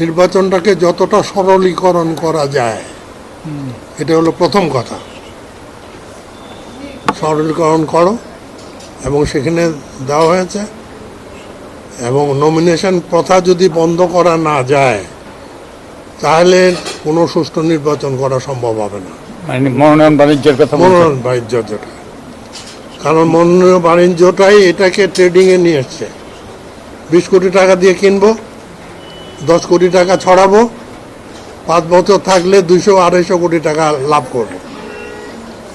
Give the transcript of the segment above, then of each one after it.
নির্বাচনটাকে যতটা সরলীকরণ করা যায় এটা হলো প্রথম কথা। সরলীকরণ করো এবং সেখানে দেওয়া হয়েছে এবং নমিনেশন প্রথা যদি বন্ধ করা না যায় তাহলে কোনো সুষ্ঠু নির্বাচন করা সম্ভব হবে না। মানে মনোনয়ন বাণিজ্যের কথা মনোনয়ন বাণিজ্য যেটা কারণ মনোনয়ন বাণিজ্যটাই এটাকে ট্রেডিংয়ে নিয়ে এসছে। বিশ কোটি টাকা দিয়ে কিনবো দশ কোটি টাকা ছড়াবো। পাঁচ বছর থাকলে দুইশো আড়াইশো কোটি টাকা লাভ করব।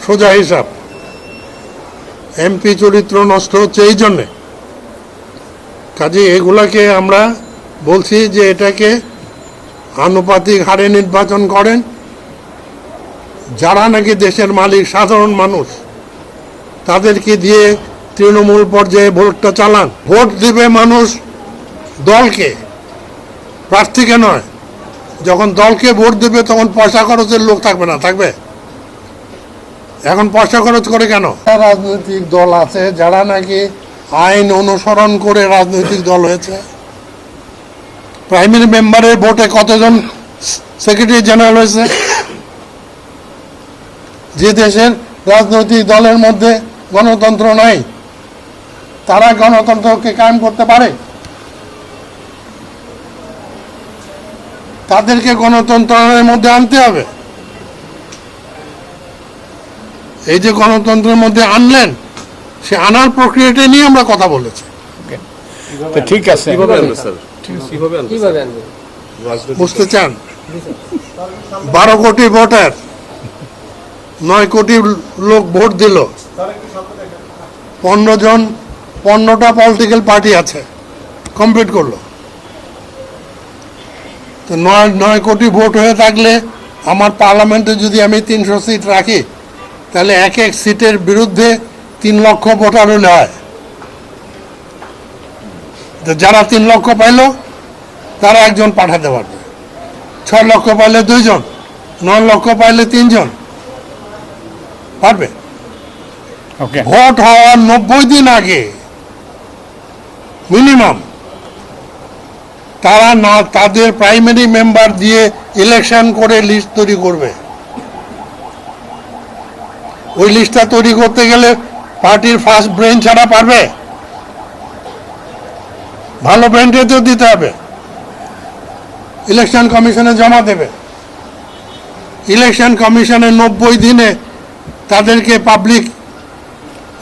সোজা হিসাব। এমপি চরিত্র নষ্ট হচ্ছে এই জন্যে। কাজে এগুলাকে আমরা বলছি যে এটাকে আনুপাতিক হারে নির্বাচন করেন। যারা নাকি দেশের মালিক, সাধারণ মানুষ, তাদেরকে দিয়ে তৃণমূল পর্যায়ে ভোটটা চালান। ভোট দিবে মানুষ দলকে। প্রার্থীকে নয়। যখন দলকে ভোট দেবে তখন পয়সা খরচের লোক থাকবে না, থাকবে? এখন পয়সা খরচ করে কেন? রাজনৈতিক দল আছে, যারা নাকি আইন অনুসরণ করে রাজনৈতিক দল হয়েছে। প্রাইমারি মেম্বারের ভোটে কতজন সেক্রেটারি জেনারেল হয়েছে? যে দেশের রাজনৈতিক দলের মধ্যে গণতন্ত্র নাই, তারা গণতন্ত্রকে কায়েম করতে পারে? তাদেরকে গণতন্ত্রের মধ্যে আনতে হবে। এই যে গণতন্ত্রের মধ্যে আনলেন সে আনার প্রক্রিয়াটা নিয়ে আমরা কথা বলেছি। ঠিক আছে। কীভাবে আনবে স্যার? কীভাবে আনবে কীভাবে আনবে? রাজনৈতিক বুঝতে চান? বারো কোটি ভোটার নয় কোটি লোক ভোট দিল। পনেরো জন পনেরোটা পলিটিক্যাল পার্টি আছে কমপ্লিট করল। তো নয় নয় কোটি ভোট হয়ে থাকলে আমার পার্লামেন্টে যদি আমি তিনশো সিট রাখি তাহলে এক এক সিটের বিরুদ্ধে তিন লক্ষ ভোটার হলে হয়। তো যারা তিন লক্ষ পাইল তারা একজন পাঠাতে পারবে। ছয় লক্ষ পাইলে দুইজন নয় লক্ষ পাইলে তিনজন পারবে? ওকে ভোট হওয়ার নব্বই দিন আগে মিনিমাম তারা না, তাদের প্রাইমারি মেম্বার দিয়ে ইলেকশন করে লিস্ট তৈরি করবে। ওই লিস্টটা তৈরি করতে গেলে পার্টির ফার্স্ট ব্রেন ছাড়া পারবে। ভালো ব্রেনকে তো দিতে হবে। ইলেকশন কমিশনে জমা দেবে। ইলেকশন কমিশনের নব্বই দিনে তাদেরকে পাবলিক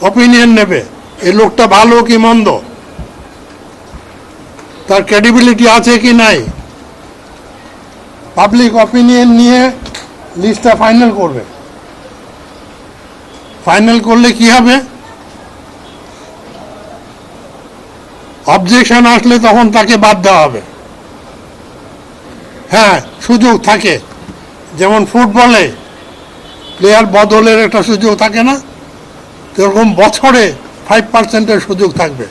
অপিনিয়ন নেবে। এই লোকটা ভালো কি মন্দ? তার ক্রেডিবিলিটি আছে কি নাই? পাবলিক অপিনিয়ন নিয়ে লিস্টটা ফাইনাল করবে। ফাইনাল করলে কি হবে? অবজেকশন আসলে তখন তাকে বাদ দেওয়া হবে। হ্যাঁ সুযোগ থাকে। যেমন ফুটবলে প্লেয়ার বদলের একটা সুযোগ থাকে না? সেরকম বছরে ফাইভ পার্সেন্টের সুযোগ থাকবে।